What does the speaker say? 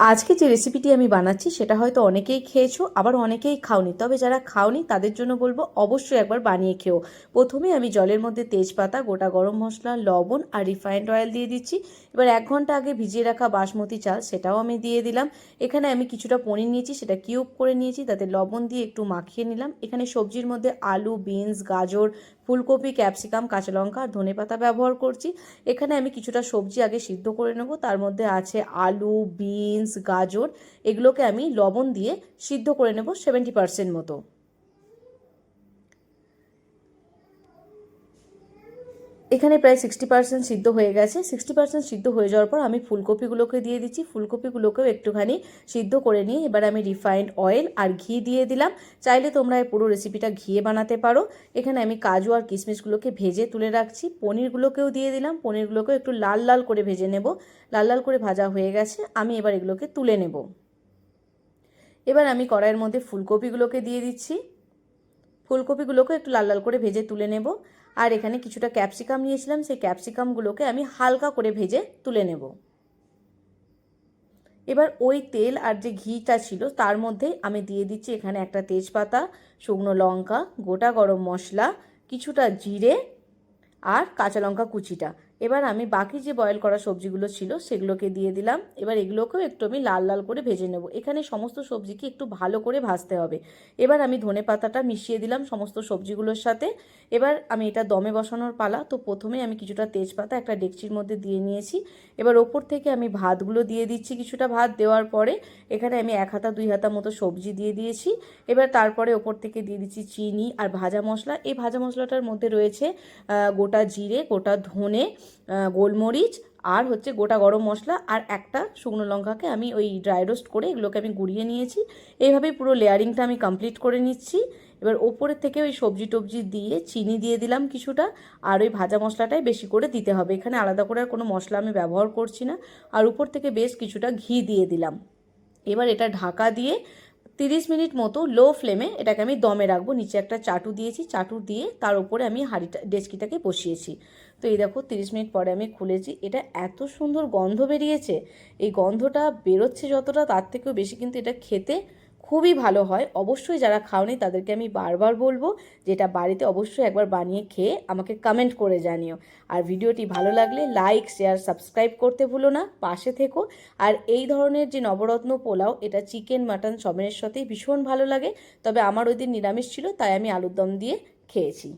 আজকে যে রেসিপিটি আমি বানাচ্ছি, সেটা হয়তো অনেকেই খেয়েছো, আবার অনেকেই খাওনি। তবে যারা খাওনি, তাদের জন্য বলব অবশ্যই একবার বানিয়ে খেও। প্রথমে আমি জলের মধ্যে তেজপাতা, গোটা গরম মশলা, লবণ আর রিফাইন্ড অয়েল দিয়ে দিচ্ছি। এবার এক ঘণ্টা আগে ভিজিয়ে রাখা বাসমতি চাল, সেটাও আমি দিয়ে দিলাম। এখানে আমি কিছুটা পনির নিয়েছি, সেটা কিউব করে নিয়েছি, তাতে লবণ দিয়ে একটু মাখিয়ে নিলাম। এখানে সবজির মধ্যে আলু, বিনস, গাজর, ফুলকপি, ক্যাপসিকাম, কাঁচা লঙ্কা আর ধনেপাতা ব্যবহার করছি। এখানে আমি কিছুটা সবজি আগে সিদ্ধ করে নেব। তার মধ্যে আছে আলু বিনস গাজর এগুলোকে আমি লবণ দিয়ে সিদ্ধ করে নেব সেভেন্টি পার্সেন্ট মতো। এখানে প্রায় সিক্সটি পার্সেন্ট সিদ্ধ হয়ে গেছে। সিক্সটি পার্সেন্ট সিদ্ধ হয়ে যাওয়ার পর আমি ফুলকপিগুলোকে দিয়ে দিচ্ছি। ফুলকপিগুলোকেও একটুখানি সিদ্ধ করে নিয়ে এবার আমি রিফাইন্ড অয়েল আর ঘি দিয়ে দিলাম। চাইলে তোমরা এই পুরো রেসিপিটা ঘিয়ে বানাতে পারো। এখানে আমি কাজু আর কিশমিশগুলোকে ভেজে তুলে রাখছি। পনিরগুলোকেও দিয়ে দিলাম। পনিরগুলোকেও একটু লাল লাল করে ভেজে নেব। লাল লাল করে ভাজা হয়ে গেছে। আমি এবার এগুলোকে তুলে নেব। এবার আমি কড়াইয়ের মধ্যে ফুলকপিগুলোকে দিয়ে দিচ্ছি। ফুলকপিগুলোকে একটু লাল লাল করে ভেজে তুলে নেব। আর এখানে কিছুটা ক্যাপসিকাম নিয়েছিলাম, সেই ক্যাপসিকামগুলোকে আমি হালকা করে ভেজে তুলে নেব। এবার ওই তেল আর যে ঘিটা ছিল, তার মধ্যে আমি দিয়ে দিচ্ছি এখানে একটা তেজপাতা, শুকনো লঙ্কা, গোটা গরম মশলা, কিছুটা জিরে আর কাঁচা লঙ্কা কুচিটা। এবার আমি বাকি যে বয়েল করা সবজিগুলো ছিল সেগুলোকে দিয়ে দিলাম। এবার এগুলোকেও একটু আমি লাল লাল করে ভেজে নেব। এখানে সমস্ত সবজিকে একটু ভালো করে ভাজতে হবে। এবার আমি ধনে পাতাটা মিশিয়ে দিলাম সমস্ত সবজিগুলোর সাথে। এবার আমি এটা দমে বসানোর পালা। তো প্রথমে আমি কিছুটা তেজপাতা একটা ডেকচির মধ্যে দিয়ে নিয়েছি। এবার ওপর থেকে আমি ভাতগুলো দিয়ে দিচ্ছি কিছুটা ভাত। দেওয়ার পরে এখানে আমি এক হাতা, দুই হাতা মতো সবজি দিয়ে দিয়েছি। এবার তারপরে ওপর থেকে দিয়ে দিচ্ছি চিনি আর ভাজা মশলা। এই ভাজা মশলাটার মধ্যে রয়েছে গোটা জিরে, গোটা ধনে গোলমরিচ আর হচ্ছে গোটা গরম মশলা আর একটা শুকনো লঙ্কাকে আমি ওই ড্রাই রোস্ট করে এগুলোকে আমি গুঁড়িয়ে নিয়েছি। এইভাবেই পুরো লেয়ারিংটা আমি কমপ্লিট করে নিচ্ছি। এবার ওপরের থেকে ওই সবজি টবজি দিয়ে চিনি দিয়ে দিলাম কিছুটা আর ওই ভাজা মশলাটাই বেশি করে দিতে হবে। এখানে আলাদা করে আর কোনো মশলা আমি ব্যবহার করছি না। আর উপর থেকে বেশ কিছুটা ঘি দিয়ে দিলাম। এবার এটা ঢাকা দিয়ে তিরিশ মিনিট মতো লো ফ্লেমে এটাকে আমি দমে রাখব। নিচে একটা চাটু দিয়েছি। চাটু দিয়ে তার উপরে আমি হাঁড়িটা, ডেচকিটাকে বসিয়েছি। তো এই দেখো তিরিশ মিনিট পরে আমি খুলেছি। এটা এত সুন্দর গন্ধ বেরিয়েছে। এই গন্ধটা বেরোচ্ছে যতটা তার থেকেও বেশি, কিন্তু এটা খেতে খুবই ভালো হয়। অবশ্যই যারা খাওনি তাদেরকে আমি বারবার বলব যেটা বাড়িতে অবশ্যই একবার বানিয়ে খেয়ে আমাকে কমেন্ট করে জানিও। আর ভিডিওটি ভালো লাগলে লাইক শেয়ার সাবস্ক্রাইব করতে ভুলো না, পাশে থেকো। আর এই ধরনের যে নবরত্ন পোলাও, এটা চিকেন মাটন সবের সাথেই ভীষণ ভালো লাগে। তবে আমার ওই দিন নিরামিষ ছিল, তাই আমি আলুর দম দিয়ে খেয়েছি।